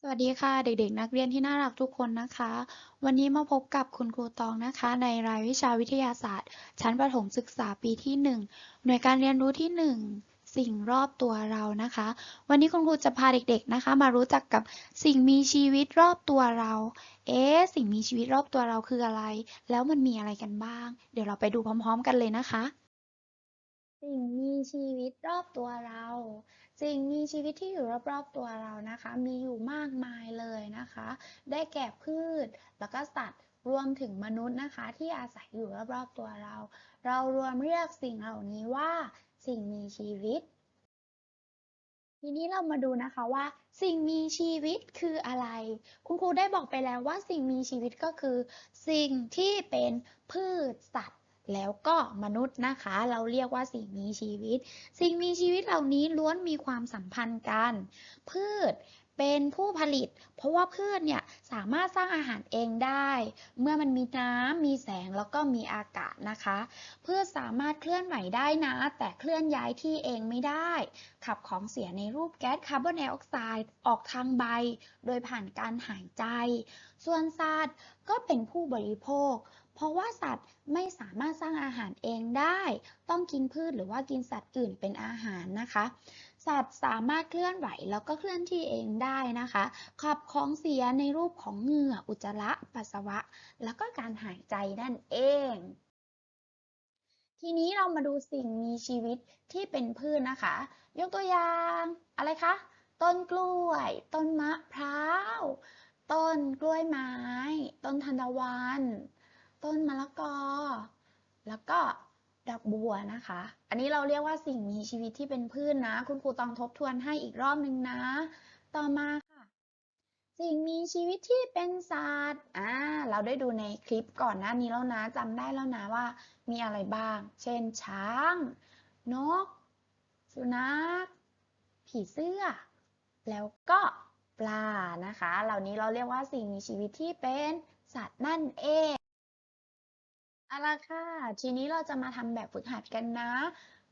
สวัสดีค่ะ เด็กๆ นักเรียนที่น่ารักทุกคนนะคะ วันนี้มาพบกับคุณครูตองนะคะ ในรายวิชาวิทยาศาสตร์ ชั้นประถมศึกษาปีที่ 1 หน่วยการเรียนรู้ที่ 1 สิ่งรอบตัวเรานะคะ วันนี้คุณครูจะพาเด็กๆนะคะ มารู้จักกับสิ่งมีชีวิตรอบตัวเรา เอ๊ะสิ่งมีชีวิตรอบตัวเราคืออะไร แล้วมันมีอะไรกันบ้าง เดี๋ยวเราไปดูพร้อม ๆ กันเลยนะคะ สิ่งมีชีวิตรอบตัวเรา สิ่งมีชีวิตที่อยู่รอบๆตัวเรานะคะ มีอยู่มากมายเลยนะคะ ได้แก่พืช แล้วก็สัตว์รวมถึงมนุษย์นะคะ ที่อาศัยอยู่รอบๆตัวเรา เรารวมเรียกสิ่งเหล่านี้ว่า สิ่งมีชีวิต ทีนี้เรามาดูนะคะว่า สิ่งมีชีวิตคืออะไร คุณครูได้บอกไปแล้วว่าสิ่งมีชีวิตก็คือ สิ่งที่เป็นพืชสัตว์ แล้วก็มนุษย์นะคะ เราเรียกว่าสิ่งมีชีวิต สิ่งมีชีวิตเหล่านี้ล้วนมีความสัมพันธ์กัน พืช เป็นผู้ผลิต เพราะว่าพืชเนี่ยสามารถสร้างอาหารเองได้ เมื่อมันมีน้ำมีแสงแล้วก็มีอากาศนะคะ พืชสามารถเคลื่อนไหวได้นะ แต่เคลื่อนย้ายที่เองไม่ได้ ขับของเสียในรูปแก๊สคาร์บอนไดออกไซด์ออกทางใบ โดยผ่านการหายใจ ส่วนสัตว์ก็เป็นผู้บริโภค เพราะว่าสัตว์ไม่สามารถสร้างอาหารเองได้ ต้องกินพืชหรือว่ากินสัตว์อื่นเป็นอาหารนะคะ สัตว์สามารถเคลื่อนไหวแล้วก็เคลื่อนที่เองได้นะคะ ขับของเสียในรูปของเหงื่ออุจจาระปัสสาวะ แล้วก็การหายใจนั่นเอง ทีนี้เรามาดูสิ่งมีชีวิตที่เป็นพืชนะคะ ยกตัวอย่างอะไรคะ ต้นกล้วย ต้นมะพร้าว ต้นกล้วยไม้ ต้นทานตะวัน ต้นมะละกอ แล้วก็ ดอกบัวนะคะ อันนี้เราเรียกว่าสิ่งมีชีวิตที่เป็นพืชนะ คุณครูต้องทบทวนให้อีกรอบหนึ่งนะ ต่อมาค่ะ สิ่งมีชีวิตที่เป็นสัตว์ อ่า เราได้ดูในคลิปก่อนหน้านี้แล้วนะจำได้แล้วนะว่า มีอะไรบ้าง เช่น ช้าง นก สุนัข ผีเสื้อ แล้วก็ปลานะคะ เหล่านี้เราเรียกว่าสิ่งมีชีวิตที่เป็นสัตว์นั่นเอง เอาละค่ะ ทีนี้เราจะมาทำแบบฝึกหัดกันนะ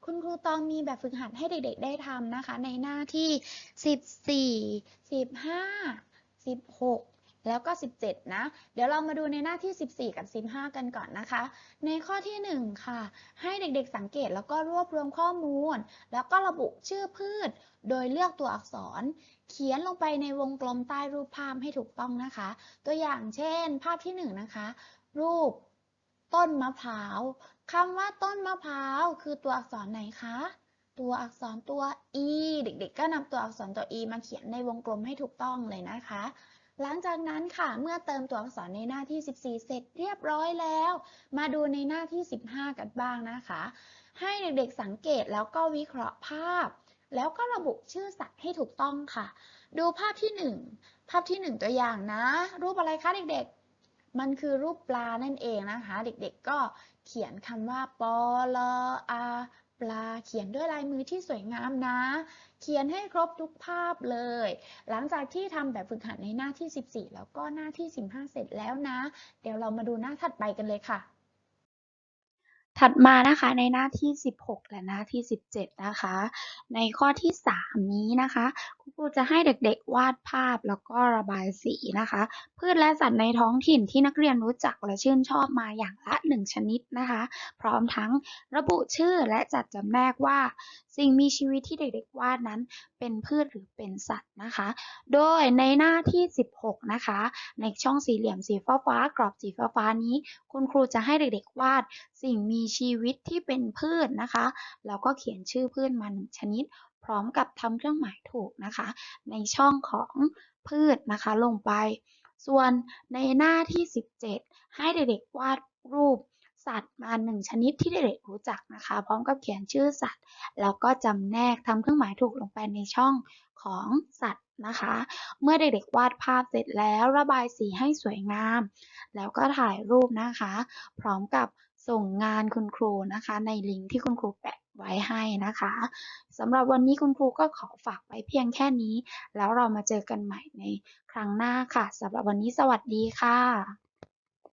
คุณครูตองมีแบบฝึกหัดให้เด็ก ๆ ได้ทำนะคะ ในหน้าที่ 14 15 16 แล้วก็ 17 นะ เดี๋ยวเรามาดูในหน้าที่ 14 กับ 15 กันก่อนนะคะ ในข้อที่ 1 ค่ะ ให้เด็กๆสังเกตแล้วก็รวบรวมข้อมูล แล้วก็ระบุชื่อพืช โดยเลือกตัวอักษร เขียนลงไปในวงกลมใต้รูปภาพให้ถูกต้องนะคะ ตัวอย่างเช่น ภาพที่ 1 นะคะ รูป ต้นมะพร้าวคำว่าต้นมะพร้าวคือตัวอักษรไหนคะ ตัวอักษรตัว e เด็กๆ ก็นำตัวอักษรตัว e มาเขียนในวงกลมให้ถูกต้องเลยนะคะ หลังจากนั้นค่ะ เมื่อเติมตัวอักษรในหน้าที่ 14 เสร็จเรียบร้อยแล้ว มาดูในหน้าที่ 15 กันบ้างนะคะ ให้เด็กๆ สังเกตแล้วก็วิเคราะห์ภาพ แล้วก็ระบุชื่อสัตว์ให้ถูกต้องค่ะ ดูภาพที่ 1 ภาพที่ 1 ตัวอย่างนะ รูปอะไรคะเด็กๆ มันคือรูปปลานั่นเองนะคะ เด็กๆก็เขียนคำว่าปอลอาปลาเขียนด้วยลายมือที่สวยงามนะ เขียนให้ครบทุกภาพเลย หลังจากที่ทำแบบฝึกหัดในหน้าที่ 14 แล้วก็หน้าที่ 15 เสร็จแล้วนะ เดี๋ยวเรามาดูหน้าถัดไปกันเลยค่ะ ถัดมานะคะในหน้าที่ 16 และหน้าที่ 17 นะคะ ในข้อที่ 3 นี้นะคะคุณครูจะให้เด็กๆวาดภาพแล้วก็ระบายสีนะคะ พืชและสัตว์ในท้องถิ่นที่นักเรียนรู้จักและชื่นชอบมาอย่างละ 1 ชนิดนะคะ พร้อมทั้งระบุชื่อและจัดจำแนกว่า สิ่งมีชีวิตที่เด็กๆวาดนั้น เป็นพืชหรือเป็นสัตว์นะคะ โดยในหน้าที่ 16 นะคะ ในช่องสี่เหลี่ยมสีฟ้าๆกรอบสีฟ้าๆนี้ คุณครูจะให้เด็กๆวาด สิ่งมีชีวิตที่เป็นพืชนะคะ แล้วก็เขียนชื่อพืชมาหนึ่งชนิด พร้อมกับทำเครื่องหมายถูกนะคะ ในช่องของพืชนะคะลงไป ส่วนในหน้าที่ 17 ให้เด็กๆวาดรูปสัตว์มาหนึ่งชนิดที่เด็กๆรู้จักนะคะ พร้อมกับเขียนชื่อสัตว์ แล้วก็จำแนกทำเครื่องหมายถูกลงไปในช่องของสัตว์นะคะ เมื่อเด็กๆวาดภาพเสร็จแล้วระบายสีให้สวยงาม แล้วก็ถ่ายรูปนะคะ พร้อมกับ ส่งงานคุณครูนะคะ ในลิงก์ที่คุณครูแปะไว้ให้นะคะสำหรับวันนี้คุณครูก็ขอฝากไว้เพียงแค่นี้ แล้วเรามาเจอกันใหม่ในครั้งหน้าค่ะสำหรับวันนี้สวัสดีค่ะ